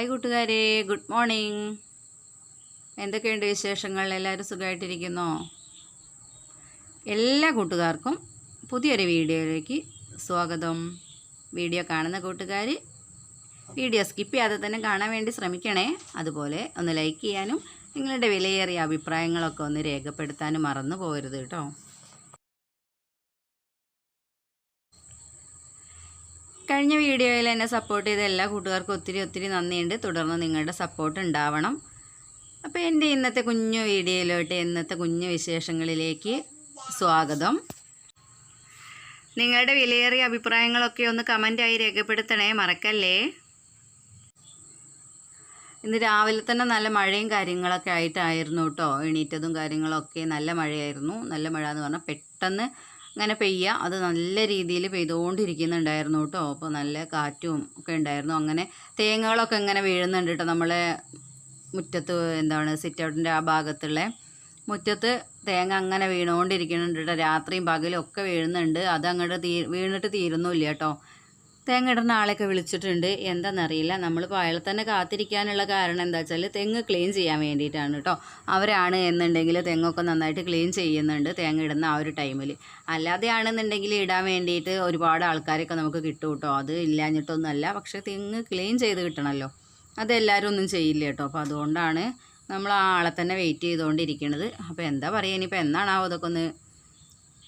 Hi കൂട്ടുകാരെ good morning. എന്തൊക്കെയുണ്ട് വിശേഷങ്ങൾ? എല്ലാവരും സുഖമായിട്ടിരിക്കുന്നോ? എല്ലാ കൂട്ടുകാർക്കും പുതിയൊരു വീഡിയോയിലേക്ക് സ്വാഗതം. വീഡിയോ കാണുന്ന കൂട്ടുകാർ വീഡിയോ സ്കിപ്പ് ചെയ്യാതെ തന്നെ കാണാൻ വേണ്ടി ശ്രമിക്കണേ. അതുപോലെ ഒന്ന് ലൈക്ക് ചെയ്യാനും നിങ്ങളുടെ വിലയേറിയ അഭിപ്രായങ്ങളൊക്കെ ഒന്ന് രേഖപ്പെടുത്താനും മറന്നു പോകരുത് കേട്ടോ. കഴിഞ്ഞ വീഡിയോയിൽ എന്നെ സപ്പോർട്ട് ചെയ്ത എല്ലാ കൂട്ടുകാർക്കും ഒത്തിരി ഒത്തിരി നന്ദിയുണ്ട്. തുടർന്ന് നിങ്ങളുടെ സപ്പോർട്ട് ഉണ്ടാവണം. അപ്പോൾ എന്റെ ഇന്നത്തെ കുഞ്ഞു വീഡിയോയിലോട്ട് ഇന്നത്തെ കുഞ്ഞു വിശേഷങ്ങളിലേക്ക് സ്വാഗതം. നിങ്ങളുടെ വിലയേറിയ അഭിപ്രായങ്ങളൊക്കെ ഒന്ന് കമന്റായി രേഖപ്പെടുത്തണേ മറക്കല്ലേ? ഇന്ന് രാവിലെ തന്നെ നല്ല മഴയും കാര്യങ്ങളൊക്കെ ആയിട്ടായിരുന്നു കേട്ടോ എണീറ്റതും കാര്യങ്ങളൊക്കെ നല്ല മഴയായിരുന്നു. നല്ല മഴ എന്ന് പറഞ്ഞാൽ പെട്ടെന്ന് അങ്ങനെ പെയ്യുക അത് നല്ല രീതിയിൽ പെയ്തുകൊണ്ടിരിക്കുന്നുണ്ടായിരുന്നു കേട്ടോ. അപ്പോൾ നല്ല കാറ്റും ഒക്കെ ഉണ്ടായിരുന്നു. അങ്ങനെ തേങ്ങകളൊക്കെ ഇങ്ങനെ വീഴുന്നുണ്ട് കേട്ടോ നമ്മളെ മുറ്റത്ത് എന്താണ് സിറ്റൗട്ടിന്റെ ആ ഭാഗത്തുള്ള. മുറ്റത്ത് തേങ്ങ അങ്ങനെ വീണുകൊണ്ടിരിക്കുന്നുണ്ട് കേട്ടോ. രാത്രിയും പകലും ഒക്കെ വീഴുന്നുണ്ട്. അത് അങ്ങോട്ട് തീ വീണിട്ട് തീരുന്നില്ല കേട്ടോ. തേങ്ങ ഇടുന്ന ആളെയൊക്കെ വിളിച്ചിട്ടുണ്ട്. എന്താണെന്നറിയില്ല നമ്മളിപ്പോൾ അയാളെ തന്നെ കാത്തിരിക്കാനുള്ള കാരണം എന്താ വെച്ചാൽ തെങ്ങ് ക്ലീൻ ചെയ്യാൻ വേണ്ടിയിട്ടാണ് കേട്ടോ അവരാണ് എന്നുണ്ടെങ്കിൽ തെങ്ങൊക്കെ നന്നായിട്ട് ക്ലീൻ ചെയ്യുന്നുണ്ട് തേങ്ങ ഇടുന്ന ആ ഒരു ടൈമിൽ അല്ലാതെയാണെന്നുണ്ടെങ്കിൽ ഇടാൻ വേണ്ടിയിട്ട് ഒരുപാട് ആൾക്കാരൊക്കെ നമുക്ക് കിട്ടും കേട്ടോ അത് ഇല്ലാഞ്ഞിട്ടൊന്നുമല്ല. പക്ഷേ തെങ്ങ് ക്ലീൻ ചെയ്ത് കിട്ടണമല്ലോ അതെല്ലാവരും ഒന്നും ചെയ്യില്ല കേട്ടോ അപ്പോൾ അതുകൊണ്ടാണ് നമ്മൾ ആ ആളെ തന്നെ വെയിറ്റ് ചെയ്തുകൊണ്ടിരിക്കുന്നത് അപ്പോൾ എന്താ പറയുക ഇനിയിപ്പോൾ എന്നാണാവോ ഇതൊക്കെ ഒന്ന്?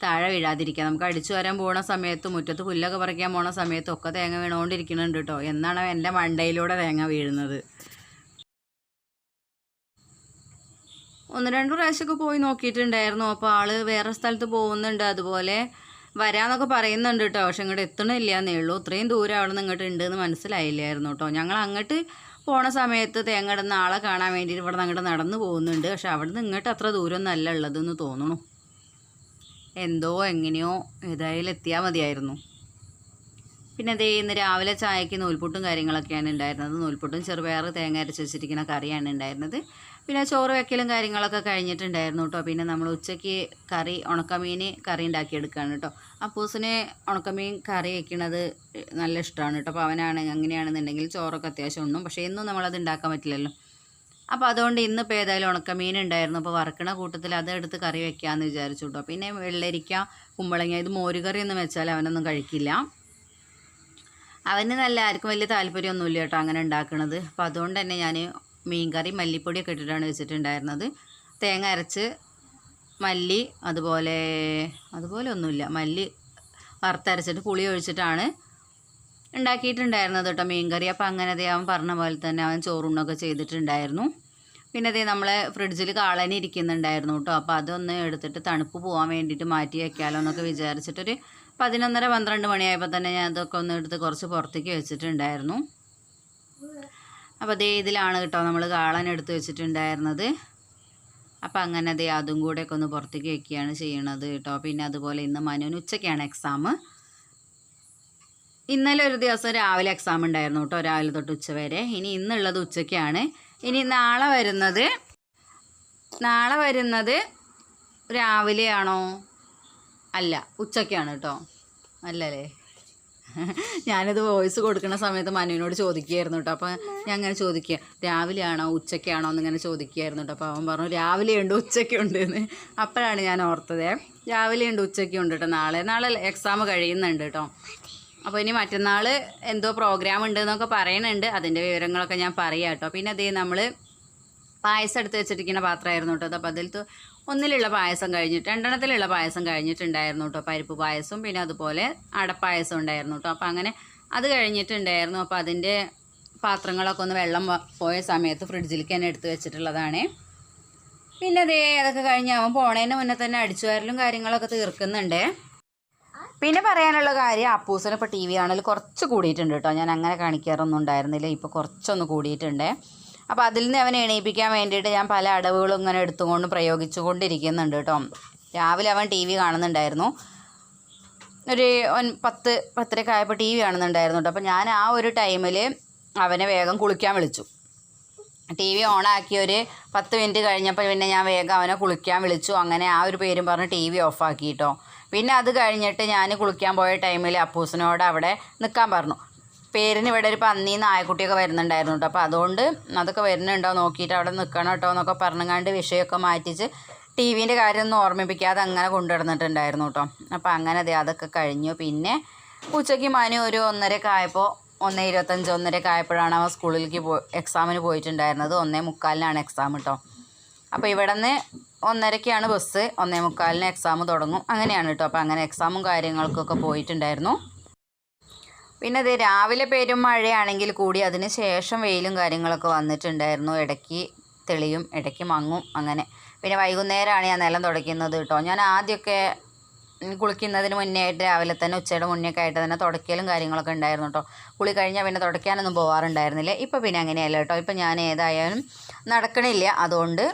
താഴെ വീഴാതിരിക്കുക നമുക്ക് അടിച്ചു വരാൻ പോണ സമയത്ത് മുറ്റത്ത് പുല്ലൊക്കെ പറിക്കാൻ പോണ സമയത്തും ഒക്കെ തേങ്ങ വീണുകൊണ്ടിരിക്കുന്നുണ്ട് കേട്ടോ എന്നാണ് എന്റെ മണ്ടയിലൂടെ തേങ്ങ വീഴുന്നത്. ഒന്ന് രണ്ട് പ്രാവശ്യമൊക്കെ പോയി നോക്കിയിട്ടുണ്ടായിരുന്നു. അപ്പോൾ ആൾ വേറെ സ്ഥലത്ത് പോകുന്നുണ്ട്. അതുപോലെ വരാന്നൊക്കെ പറയുന്നുണ്ട് കേട്ടോ പക്ഷെ ഇങ്ങോട്ട് എത്തണില്ല എന്നേ ഉള്ളൂ. ഇത്രയും ദൂരം അവിടെ നിന്ന് ഇങ്ങോട്ട് ഉണ്ട് എന്ന് മനസ്സിലായില്ലായിരുന്നു കേട്ടോ ഞങ്ങൾ അങ്ങോട്ട് പോണ സമയത്ത് തേങ്ങ ഇടുന്ന ആളെ കാണാൻ വേണ്ടിയിട്ട് ഇവിടെ നിന്ന് അങ്ങോട്ട് നടന്നു പോകുന്നുണ്ട്. പക്ഷെ അവിടെ നിന്ന് ഇങ്ങോട്ട് അത്ര ദൂരമൊന്നും അല്ല ഉള്ളതെന്ന് തോന്നുന്നു. എന്തോ എങ്ങനെയോ ഏതായാലും എത്തിയാൽ മതിയായിരുന്നു. പിന്നെ അതേ ഇന്ന് രാവിലെ ചായക്ക് നൂൽപുട്ടും കാര്യങ്ങളൊക്കെയാണ് ഉണ്ടായിരുന്നത്. നൂൽപുട്ടും ചെറുപയർ തേങ്ങ അരച്ച് വെച്ചിരിക്കുന്ന കറിയാണ് ഉണ്ടായിരുന്നത്. പിന്നെ ചോറ് വെക്കലും കാര്യങ്ങളൊക്കെ കഴിഞ്ഞിട്ടുണ്ടായിരുന്നു കേട്ടോ. പിന്നെ നമ്മൾ ഉച്ചയ്ക്ക് കറി ഉണക്കമീൻ കറി ഉണ്ടാക്കിയെടുക്കുകയാണ് കേട്ടോ. അപ്പൂസിന് ഉണക്കമീൻ കറി വെക്കണത് നല്ല ഇഷ്ടമാണ് കേട്ടോ. അപ്പോൾ അവനാണ് അങ്ങനെയാണെന്നുണ്ടെങ്കിൽ ചോറൊക്കെ അത്യാവശ്യം ഉണ്ണും. പക്ഷേ ഇന്നും നമ്മളത് ഉണ്ടാക്കാൻ പറ്റില്ലല്ലോ. അപ്പോൾ അതുകൊണ്ട് ഇന്നിപ്പോൾ ഏതായാലും ഉണക്കമീൻ ഉണ്ടായിരുന്നു. അപ്പോൾ വറക്കണ കൂട്ടത്തിൽ അത് എടുത്ത് കറി വെക്കാമെന്ന് വിചാരിച്ചു കേട്ടോ പിന്നെ വെള്ളരിക്ക കുമ്പളങ്ങ ഇത് മോരുകറി എന്ന് വെച്ചാൽ അവനൊന്നും കഴിക്കില്ല. അവന് നല്ല ആർക്കും വലിയ താല്പര്യമൊന്നുമില്ല കേട്ടോ അങ്ങനെ ഉണ്ടാക്കുന്നത് അപ്പോൾ അതുകൊണ്ട് തന്നെ ഞാൻ മീൻകറി മല്ലിപ്പൊടിയൊക്കെ ഇട്ടിട്ടാണ് വെച്ചിട്ടുണ്ടായിരുന്നത്. തേങ്ങ അരച്ച് മല്ലി അതുപോലെ അതുപോലെ ഒന്നുമില്ല. മല്ലി വറുത്തരച്ചിട്ട് പുളി ഒഴിച്ചിട്ടാണ് ഉണ്ടാക്കിയിട്ടുണ്ടായിരുന്നത് കേട്ടോ മീൻകറി. അപ്പോൾ അങ്ങനെ അതേ അവൻ പറഞ്ഞ പോലെ തന്നെ അവൻ ചോറുണ്ണൊക്കെ ചെയ്തിട്ടുണ്ടായിരുന്നു. പിന്നെ അതേ നമ്മളെ ഫ്രിഡ്ജിൽ കാളനി ഇരിക്കുന്നുണ്ടായിരുന്നു കേട്ടോ. അപ്പോൾ അതൊന്ന് എടുത്തിട്ട് തണുപ്പ് പോകാൻ വേണ്ടിയിട്ട് മാറ്റി വയ്ക്കാമല്ലോ എന്നൊക്കെ വിചാരിച്ചിട്ടൊരു പതിനൊന്നര പന്ത്രണ്ട് മണിയായപ്പോൾ തന്നെ ഞാൻ അതൊക്കെ ഒന്ന് എടുത്ത് കുറച്ച് പുറത്തേക്ക് വെച്ചിട്ടുണ്ടായിരുന്നു. അപ്പോൾ അതേ ഇതിലാണ് കേട്ടോ നമ്മൾ കാളൻ എടുത്ത് വെച്ചിട്ടുണ്ടായിരുന്നത്. അപ്പോൾ അങ്ങനെ അതേ അതും കൂടെയൊക്കെ ഒന്ന് പുറത്തേക്ക് വെക്കുകയാണ് ചെയ്യണത് കേട്ടോ. പിന്നെ അതുപോലെ ഇന്ന് മനുവിന് ഉച്ചയ്ക്കാണ് എക്സാം ഇന്നലെ ഒരു ദിവസം രാവിലെ എക്സാം ഉണ്ടായിരുന്നു കേട്ടോ രാവിലെ തൊട്ട് ഉച്ച വരെ. ഇനി ഇന്നുള്ളത് ഉച്ചയ്ക്കാണ്. ഇനി നാളെ വരുന്നത് നാളെ വരുന്നത് രാവിലെയാണോ? അല്ല ഉച്ചയ്ക്കാണ് കേട്ടോ. അല്ലല്ലേ? ഞാനിത് വോയിസ് കൊടുക്കുന്ന സമയത്ത് മനുവിനോട് ചോദിക്കുകയായിരുന്നു കേട്ടോ. അപ്പോൾ ഞാൻ അങ്ങനെ ചോദിക്കുക രാവിലെയാണോ ഉച്ചയ്ക്കാണോ എന്നിങ്ങനെ ചോദിക്കുകയായിരുന്നു കേട്ടോ. അപ്പോൾ അവൻ പറഞ്ഞു രാവിലെയുണ്ട് ഉച്ചയ്ക്കുണ്ട് എന്ന് അപ്പോഴാണ് ഞാൻ ഓർത്തത്. രാവിലെയുണ്ട് ഉച്ചയ്ക്കുണ്ട് കേട്ടോ നാളെ. നാളെ എക്സാം കഴിയുന്നുണ്ട് കേട്ടോ. അപ്പോൾ ഇനി മറ്റന്നാൾ എന്തോ പ്രോഗ്രാം ഉണ്ട് എന്നൊക്കെ പറയുന്നുണ്ട് അതിന്റെ വിവരങ്ങളൊക്കെ ഞാൻ പറയാം കേട്ടോ. പിന്നെ അതേ നമ്മൾ പായസം എടുത്ത് വെച്ചിരിക്കുന്ന പാത്രമായിരുന്നു കേട്ടോ. അപ്പോൾ അതിൽ ഒന്നിലുള്ള പായസം കഴിഞ്ഞിട്ട് രണ്ടെണ്ണത്തിലുള്ള പായസം കഴിഞ്ഞിട്ടുണ്ടായിരുന്നു കേട്ടോ. പരിപ്പ് പായസവും പിന്നെ അതുപോലെ അടപ്പായസം ഉണ്ടായിരുന്നു കേട്ടോ. അപ്പോൾ അങ്ങനെ അത് കഴിഞ്ഞിട്ടുണ്ടായിരുന്നു. അപ്പോൾ അതിന്റെ പാത്രങ്ങളൊക്കെ ഒന്ന് വെള്ളം പോയ സമയത്ത് ഫ്രിഡ്ജിലേക്ക് തന്നെ എടുത്ത് വെച്ചിട്ടുള്ളതാണ്. പിന്നെ അതേ അതൊക്കെ കഴിഞ്ഞ് അവൻ പോണേനെ മുന്നേ തന്നെ അടിച്ചുവാരലും കാര്യങ്ങളൊക്കെ തീർക്കുന്നുണ്ട്. പിന്നെ പറയാനുള്ള കാര്യം അപ്പൂസിന് ഇപ്പോൾ ടി വി കാണൽ കുറച്ച് കൂടിയിട്ടുണ്ട് കേട്ടോ. ഞാൻ അങ്ങനെ കാണിക്കാറൊന്നും ഉണ്ടായിരുന്നില്ല. ഇപ്പോൾ കുറച്ചൊന്ന് കൂടിയിട്ടുണ്ട്. അപ്പോൾ അതിൽ നിന്ന് അവനെ എണീപ്പിക്കാൻ വേണ്ടിയിട്ട് ഞാൻ പല അടവുകളും ഇങ്ങനെ എടുത്തുകൊണ്ട് പ്രയോഗിച്ചുകൊണ്ടിരിക്കുന്നുണ്ട് കേട്ടോ. രാവിലെ അവൻ ടി വി കാണുന്നുണ്ടായിരുന്നു. ഒരു ഒൻ പത്ത് പത്തരക്ക് ആയപ്പോൾ ടി വി കാണുന്നുണ്ടായിരുന്നു കേട്ടോ. അപ്പോൾ ഞാൻ ആ ഒരു ടൈമിൽ അവനെ വേഗം കുളിക്കാൻ വിളിച്ചു. ടി വി ഓണാക്കി ഒരു പത്ത് മിനിറ്റ് കഴിഞ്ഞപ്പോൾ പിന്നെ ഞാൻ വേഗം അവനെ കുളിക്കാൻ വിളിച്ചു. അങ്ങനെ ആ ഒരു പേരും പറഞ്ഞ് ടി വി ഓഫാക്കി കേട്ടോ. പിന്നെ അത് കഴിഞ്ഞിട്ട് ഞാൻ കുളിക്കാൻ പോയ ടൈമിൽ അപ്പൂസിനോട് അവിടെ നിൽക്കാൻ പറഞ്ഞു. പേരിന് ഇവിടെ ഒരു പന്നി നായക്കുട്ടിയൊക്കെ വരുന്നുണ്ടായിരുന്നു കേട്ടോ അപ്പോൾ അതുകൊണ്ട് അതൊക്കെ വരുന്നുണ്ടോ നോക്കിയിട്ട് അവിടെ നിൽക്കണം കേട്ടോ എന്നൊക്കെ പറഞ്ഞങ്ങാണ്ട് വിഷയമൊക്കെ മാറ്റിച്ച് ടി വിന്റെ കാര്യമൊന്നും ഓർമ്മിപ്പിക്കാതെ അങ്ങനെ കൊണ്ടുവന്നിട്ടുണ്ടായിരുന്നു കേട്ടോ അപ്പോൾ അങ്ങനെ അതെ അതൊക്കെ കഴിഞ്ഞു. പിന്നെ ഉച്ചയ്ക്ക് മനു ഒരു ഒന്നരയൊക്കെ ആയപ്പോൾ ഒന്ന് ഇരുപത്തഞ്ച് ഒന്നരയൊക്കെ ആയപ്പോഴാണ് അവൻ സ്കൂളിലേക്ക് പോ എക്സാമിന് പോയിട്ടുണ്ടായിരുന്നത്. ഒന്നേ മുക്കാലിനാണ് എക്സാം കേട്ടോ അപ്പോൾ ഇവിടെ നിന്ന് ഒന്നരയ്ക്കാണ് ബസ് ഒന്നേ മുക്കാലിന് എക്സാം തുടങ്ങും. അങ്ങനെയാണ് കേട്ടോ. അപ്പോൾ അങ്ങനെ എക്സാമും കാര്യങ്ങൾക്കൊക്കെ പോയിട്ടുണ്ടായിരുന്നു. പിന്നെ ഇത് രാവിലെ പേരും മഴയാണെങ്കിൽ കൂടി അതിന് ശേഷം വെയിലും കാര്യങ്ങളൊക്കെ വന്നിട്ടുണ്ടായിരുന്നു. ഇടയ്ക്ക് തെളിയും ഇടയ്ക്ക് മങ്ങും അങ്ങനെ. പിന്നെ വൈകുന്നേരമാണ് ഞാൻ നിലം തുടയ്ക്കുന്നത് കേട്ടോ. ഞാൻ ആദ്യമൊക്കെ കുളിക്കുന്നതിന് മുന്നേ ആയിട്ട് രാവിലെ തന്നെ ഉച്ചയുടെ മുന്നേ ഒക്കെ ആയിട്ട് തന്നെ തുടയ്ക്കലും കാര്യങ്ങളൊക്കെ ഉണ്ടായിരുന്നു കേട്ടോ. കുളി കഴിഞ്ഞാൽ പിന്നെ തുടയ്ക്കാനൊന്നും പോകാറുണ്ടായിരുന്നില്ല ഇപ്പോൾ പിന്നെ അങ്ങനെയല്ല കേട്ടോ. ഇപ്പോൾ ഞാൻ ഏതായാലും നടക്കണില്ല. അതുകൊണ്ട്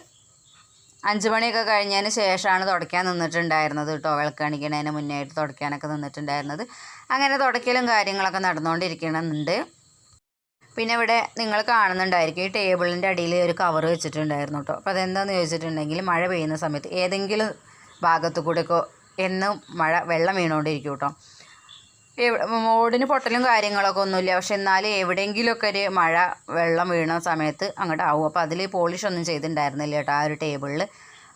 അഞ്ച് മണിയൊക്കെ കഴിഞ്ഞതിന് ശേഷമാണ് തുടയ്ക്കാൻ നിന്നിട്ടുണ്ടായിരുന്നത് കേട്ടോ. വിളക്കണിക്കണതിന് മുന്നേ ആയിട്ട് തുടയ്ക്കാനൊക്കെ നിന്നിട്ടുണ്ടായിരുന്നത്. അങ്ങനെ തുടയ്ക്കലും കാര്യങ്ങളൊക്കെ നടന്നുകൊണ്ടിരിക്കണമെന്നുണ്ട് പിന്നെ ഇവിടെ നിങ്ങൾ കാണുന്നുണ്ടായിരിക്കും ഈ ടേബിളിന്റെ അടിയിൽ ഒരു കവർ വെച്ചിട്ടുണ്ടായിരുന്നു കേട്ടോ. അപ്പോൾ അതെന്താണെന്ന് ചോദിച്ചിട്ടുണ്ടെങ്കിൽ മഴ പെയ്യുന്ന സമയത്ത് ഏതെങ്കിലും ഭാഗത്തു കൂടെയൊക്കെ എന്നും മഴ വെള്ളം വീണുകൊണ്ടിരിക്കും കേട്ടോ. ഓടിന് പൊട്ടലും കാര്യങ്ങളൊക്കെ ഒന്നുമില്ല. പക്ഷെ എന്നാലും എവിടെയെങ്കിലുമൊക്കെ ഒരു മഴ വെള്ളം വീണ സമയത്ത് അങ്ങോട്ട് ആവും. അപ്പോൾ അതിൽ പോളിഷ് ഒന്നും ചെയ്തിട്ടുണ്ടായിരുന്നില്ല കേട്ടോ ആ ഒരു ടേബിളിൽ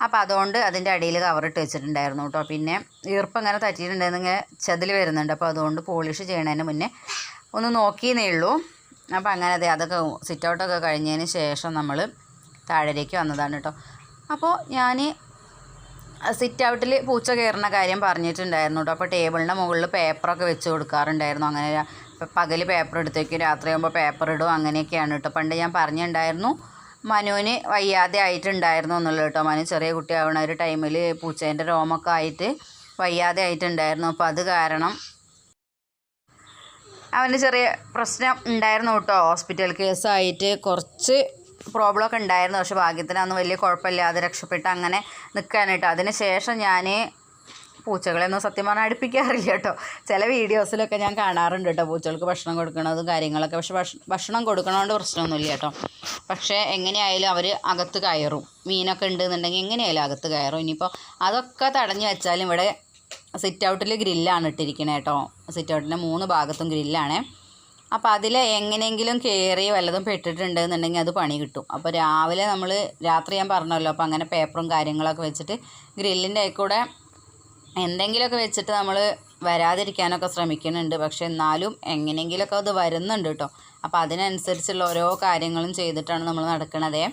അപ്പോൾ അതുകൊണ്ട് അതിന്റെ അടിയിൽ കവറിട്ട് വെച്ചിട്ടുണ്ടായിരുന്നു കേട്ടോ. പിന്നെ ഈർപ്പം ഇങ്ങനെ തട്ടിയിട്ടുണ്ടെന്നിങ്ങനെ ചെതിൽ വരുന്നുണ്ട്. അപ്പോൾ അതുകൊണ്ട് പോളിഷ് ചെയ്യണതിന് മുന്നേ ഒന്ന് നോക്കിയെന്നേ ഉള്ളൂ. അപ്പോൾ അങ്ങനെ അതെ അതൊക്കെ സിറ്റ് ഔട്ടൊക്കെ കഴിഞ്ഞതിന് ശേഷം നമ്മൾ താഴേക്ക് വന്നതാണ് കേട്ടോ. അപ്പോൾ ഞാൻ സിറ്റ് ഔട്ടിൽ പൂച്ച കയറുന്ന കാര്യം പറഞ്ഞിട്ടുണ്ടായിരുന്നു കേട്ടോ അപ്പോൾ ടേബിളിന്റെ മുകളിൽ പേപ്പറൊക്കെ വെച്ച് കൊടുക്കാറുണ്ടായിരുന്നു. അങ്ങനെ പകൽ പേപ്പർ എടുത്തേക്കും രാത്രിയാകുമ്പോൾ പേപ്പർ ഇടും. അങ്ങനെയൊക്കെയാണ് കേട്ടോ പണ്ട് ഞാൻ പറഞ്ഞിട്ടുണ്ടായിരുന്നു മനുവിന് വയ്യാതെ ആയിട്ടുണ്ടായിരുന്നു എന്നുള്ളത് കേട്ടോ മനു ചെറിയ കുട്ടിയാവണ ഒരു ടൈമിൽ പൂച്ചേന്റെ രോമൊക്കെ ആയിട്ട് വയ്യാതെ ആയിട്ടുണ്ടായിരുന്നു. അപ്പോൾ അത് കാരണം അവന് ചെറിയ പ്രശ്നം ഉണ്ടായിരുന്നു കേട്ടോ ഹോസ്പിറ്റൽ കേസായിട്ട് കുറച്ച് പ്രോബ്ലം ഒക്കെ ഉണ്ടായിരുന്നു. പക്ഷെ ഭാഗ്യത്തിന് അന്ന് വലിയ കുഴപ്പമില്ലാതെ രക്ഷപ്പെട്ട് അങ്ങനെ നിൽക്കാനായിട്ട്. അതിന് ശേഷം ഞാൻ പൂച്ചകളെയൊന്നും സത്യം പറഞ്ഞാൽ അടുപ്പിക്കാറില്ല കേട്ടോ. ചില വീഡിയോസിലൊക്കെ ഞാൻ കാണാറുണ്ട് കേട്ടോ പൂച്ചകൾക്ക് ഭക്ഷണം കൊടുക്കണതും കാര്യങ്ങളൊക്കെ. പക്ഷെ ഭക്ഷ ഭക്ഷണം കൊടുക്കണതുകൊണ്ട് പ്രശ്നമൊന്നുമില്ല കേട്ടോ. പക്ഷേ എങ്ങനെയായാലും അവർ അകത്ത് കയറും. മീനൊക്കെ ഉണ്ടെന്നുണ്ടെങ്കിൽ എങ്ങനെയായാലും അകത്ത് കയറും. ഇനിയിപ്പോൾ അതൊക്കെ തടഞ്ഞു വെച്ചാലും ഇവിടെ സിറ്റ് ഔട്ടിൽ ഗ്രില്ലാണ് ഇട്ടിരിക്കണേ കേട്ടോ. സിറ്റ് ഔട്ടിന്റെ മൂന്ന് ഭാഗത്തും ഗ്രില്ലാണ് അപ്പോൾ അതിൽ എങ്ങനെയെങ്കിലും കയറി വല്ലതും പെട്ടിട്ടുണ്ടെന്നുണ്ടെങ്കിൽ അത് പണി കിട്ടും. അപ്പോൾ രാവിലെ നമ്മൾ രാത്രി ഞാൻ പറഞ്ഞല്ലോ അപ്പോൾ അങ്ങനെ പേപ്പറും കാര്യങ്ങളൊക്കെ വെച്ചിട്ട് ഗ്രില്ലിന്റെ കൂടെ എന്തെങ്കിലുമൊക്കെ വെച്ചിട്ട് നമ്മൾ വരാതിരിക്കാനൊക്കെ ശ്രമിക്കുന്നുണ്ട്. പക്ഷെ എന്നാലും എങ്ങനെയെങ്കിലുമൊക്കെ അത് വരുന്നുണ്ട് കേട്ടോ. അപ്പോൾ അതിനനുസരിച്ചുള്ള ഓരോ കാര്യങ്ങളും ചെയ്തിട്ടാണ് നമ്മൾ നടക്കണതേ.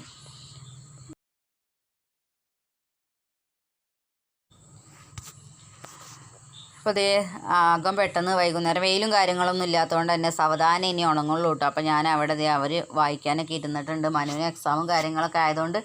അപ്പോൾ അതേ ആകം പെട്ടെന്ന് വൈകുന്നേരം വെയിലും കാര്യങ്ങളൊന്നും ഇല്ലാത്തതുകൊണ്ട് തന്നെ സാവധാനം ഇനി ഉണങ്ങുള്ളൂ കേട്ടോ അപ്പോൾ ഞാൻ അവിടെ ദേ അവർ വായിക്കാനൊക്കെ ഇരുന്നിട്ടുണ്ട്. മനുവിന് എക്സാമും കാര്യങ്ങളൊക്കെ ആയതുകൊണ്ട്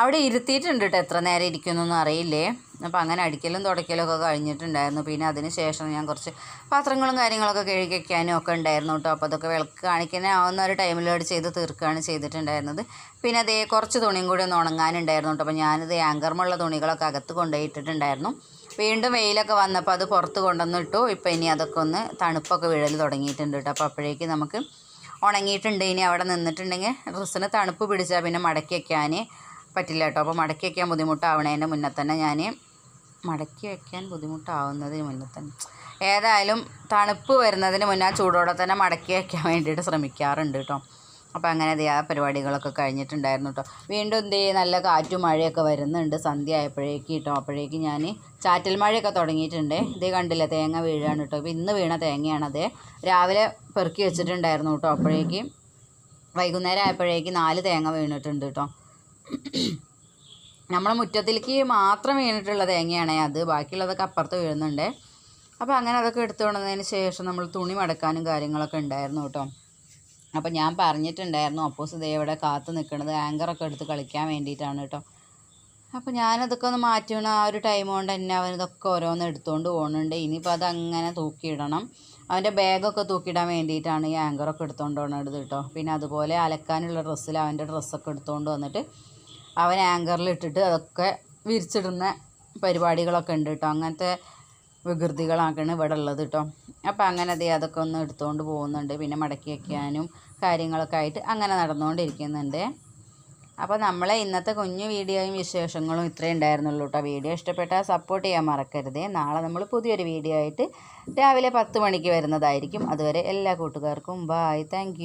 അവിടെ ഇരുത്തിയിട്ടുണ്ട് കേട്ടോ എത്ര നേരം ഇരിക്കുന്നൊന്നും അറിയില്ലേ? അപ്പോൾ അങ്ങനെ അടിക്കലും തുടയ്ക്കലും ഒക്കെ കഴിഞ്ഞിട്ടുണ്ടായിരുന്നു. പിന്നെ അതിന് ശേഷം ഞാൻ കുറച്ച് പാത്രങ്ങളും കാര്യങ്ങളൊക്കെ കഴുകി വയ്ക്കാനും ഒക്കെ ഉണ്ടായിരുന്നു കേട്ടോ അപ്പോൾ അതൊക്കെ വിളക്ക് കാണിക്കാനാവുന്ന ഒരു ടൈമിലോട് ചെയ്ത് തീർക്കുകയാണ് ചെയ്തിട്ടുണ്ടായിരുന്നത്. പിന്നെ അതേ കുറച്ച് തുണിയും കൂടി ഒന്ന് ഉണങ്ങാനുണ്ടായിരുന്നു കേട്ടോ അപ്പോൾ ഞാനിത് ആങ്കർമുള്ള തുണികളൊക്കെ അകത്ത് കൊണ്ടുപോയിട്ടിട്ടുണ്ടായിരുന്നു. വീണ്ടും വെയിലൊക്കെ വന്നപ്പോൾ അത് പുറത്ത് കൊണ്ടുവന്നിട്ടു ഇപ്പോൾ ഇനി അതൊക്കെ ഒന്ന് തണുപ്പൊക്കെ വീഴൽ തുടങ്ങിയിട്ടുണ്ട് കേട്ടോ. അപ്പോൾ അപ്പോഴേക്ക് നമുക്ക് ഉണങ്ങിയിട്ടുണ്ട്. ഇനി അവിടെ നിന്നിട്ടുണ്ടെങ്കിൽ ഡ്രസ്സിന് തണുപ്പ് പിടിച്ചാൽ പിന്നെ മടക്കി വയ്ക്കാൻ പറ്റില്ല കേട്ടോ. അപ്പോൾ മടക്കി വയ്ക്കാൻ ബുദ്ധിമുട്ടാവണതിന്റെ മുന്നേ തന്നെ ഞാൻ മടക്കി വയ്ക്കാൻ ബുദ്ധിമുട്ടാവുന്നതിന് മുന്നേ തന്നെ. ഏതായാലും തണുപ്പ് വരുന്നതിന് മുന്നേ ആ ചൂടോടെ തന്നെ മടക്കി വയ്ക്കാൻ വേണ്ടിയിട്ട് ശ്രമിക്കാറുണ്ട് കേട്ടോ. അപ്പോൾ അങ്ങനെ ദേ ആ പരിപാടികളൊക്കെ കഴിഞ്ഞിട്ടുണ്ടായിരുന്നു കേട്ടോ വീണ്ടും എന്തേ നല്ല കാറ്റും മഴയൊക്കെ വരുന്നുണ്ട്. സന്ധ്യ ആയപ്പോഴേക്ക് കേട്ടോ അപ്പോഴേക്ക് ഞാൻ ചാറ്റൽ മഴയൊക്കെ തുടങ്ങിയിട്ടുണ്ട്. ഇതേ കണ്ടില്ല തേങ്ങ വീഴാണ് കേട്ടോ ഇപ്പോൾ ഇന്ന് വീണ തേങ്ങയാണത്. രാവിലെ പെറുക്കി വെച്ചിട്ടുണ്ടായിരുന്നു കേട്ടോ അപ്പോഴേക്ക് വൈകുന്നേരം ആയപ്പോഴേക്ക് നാല് തേങ്ങ വീണിട്ടുണ്ട് കേട്ടോ നമ്മളെ മുറ്റത്തിലേക്ക് മാത്രം വീണിട്ടുള്ള തേങ്ങയാണേ അത്. ബാക്കിയുള്ളതൊക്കെ അപ്പുറത്ത് വീഴുന്നുണ്ട്. അപ്പോൾ അങ്ങനെ അതൊക്കെ എടുത്തു കൊണ്ടതിന് ശേഷം നമ്മൾ തുണി മടക്കാനും കാര്യങ്ങളൊക്കെ ഉണ്ടായിരുന്നു കേട്ടോ അപ്പോൾ ഞാൻ പറഞ്ഞിട്ടുണ്ടായിരുന്നു അപ്പോസ് ദേ ഇവിടെ കാത്ത് നിൽക്കുന്നത് ആങ്കറൊക്കെ എടുത്ത് കളിക്കാൻ വേണ്ടിയിട്ടാണ് കേട്ടോ അപ്പോൾ ഞാനതൊക്കെ ഒന്ന് മാറ്റണം ആ ഒരു ടൈം കൊണ്ട് തന്നെ അവനിതൊക്കെ ഓരോന്ന് എടുത്തുകൊണ്ട് പോകുന്നുണ്ട് ഇനിയിപ്പോൾ അതങ്ങനെ തൂക്കിയിടണം. അവന്റെ ബാഗൊക്കെ തൂക്കിയിടാൻ വേണ്ടിയിട്ടാണ് ഈ ആങ്കറൊക്കെ എടുത്തുകൊണ്ട് പോകുന്നത് കേട്ടോ പിന്നെ അതുപോലെ അലക്കാനുള്ള ഡ്രസ്സിൽ അവന്റെ ഡ്രസ്സൊക്കെ എടുത്തുകൊണ്ട് വന്നിട്ട് അവൻ ആങ്കറിൽ ഇട്ടിട്ട് അതൊക്കെ വിരിച്ചിടുന്ന പരിപാടികളൊക്കെ ഉണ്ട് കേട്ടോ അങ്ങനത്തെ വികൃതികളാണ് ഇവിടെ ഉള്ളത് കേട്ടോ അപ്പോൾ അങ്ങനെ അതേ അതൊക്കെ ഒന്ന് എടുത്തുകൊണ്ട് പോകുന്നുണ്ട്. പിന്നെ മടക്കി വയ്ക്കാനും കാര്യങ്ങളൊക്കെ ആയിട്ട് അങ്ങനെ നടന്നുകൊണ്ടിരിക്കുന്നുണ്ട് അപ്പോൾ നമ്മളെ ഇന്നത്തെ കുഞ്ഞു വീഡിയോയും വിശേഷങ്ങളും ഇത്രയും ഉണ്ടായിരുന്നുള്ളൂ കേട്ടോ വീഡിയോ ഇഷ്ടപ്പെട്ടാൽ സപ്പോർട്ട് ചെയ്യാൻ മറക്കരുത്. നാളെ നമ്മൾ പുതിയൊരു വീഡിയോ ആയിട്ട് രാവിലെ പത്ത് മണിക്ക് വരുന്നതായിരിക്കും. അതുവരെ എല്ലാ കൂട്ടുകാർക്കും ബായ് താങ്ക്